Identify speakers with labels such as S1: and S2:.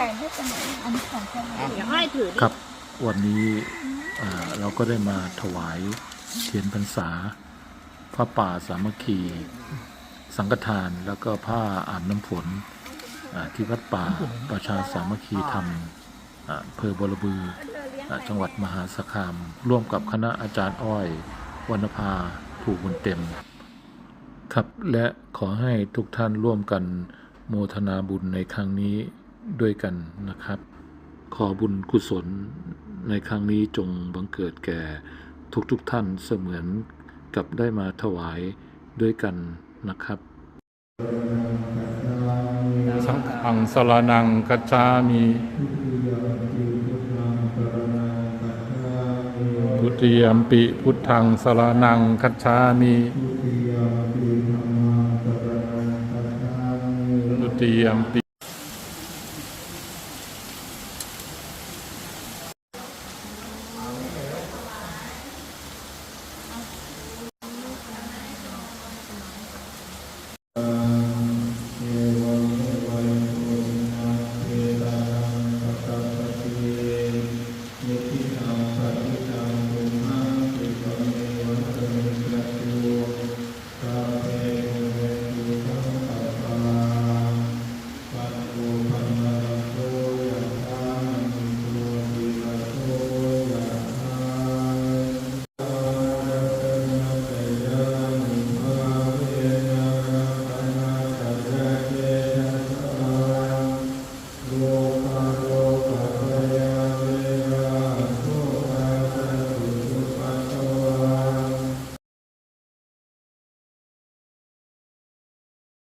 S1: แปลงให้เป็นอันนี้ของใคร
S2: เดี๋ยวให้ถือดิ
S3: ครับวันนี้อ่าเราก็ได้มาถวายเทียนพรรษาพระป่าสามัคคี สังฆทานแล้วก็ผ้าอาบน้ำฝนอ่าที่วัดป่าประชาสามัคคีธรรมอ่าอำเภอบรบืออ่าจังหวัดมหาสารคาม ร่วมกับคณะอาจารย์อ้อยวรรณภาถูกบุญเต็ม ครับและขอให้ทุกท่านร่วมกันโมทนาบุญในครั้งนี้ ด้วยกันนะครับ ขอบุญกุศลในครั้งนี้จงบังเกิดแก่ทุกๆทท่านเสมือนกับได้มาถวายด้วยกันนะครับ สังฆังสรนังกัจฉามิพุทธิยมปิพุทธังสรนังคัจฉามิทุติยมปิ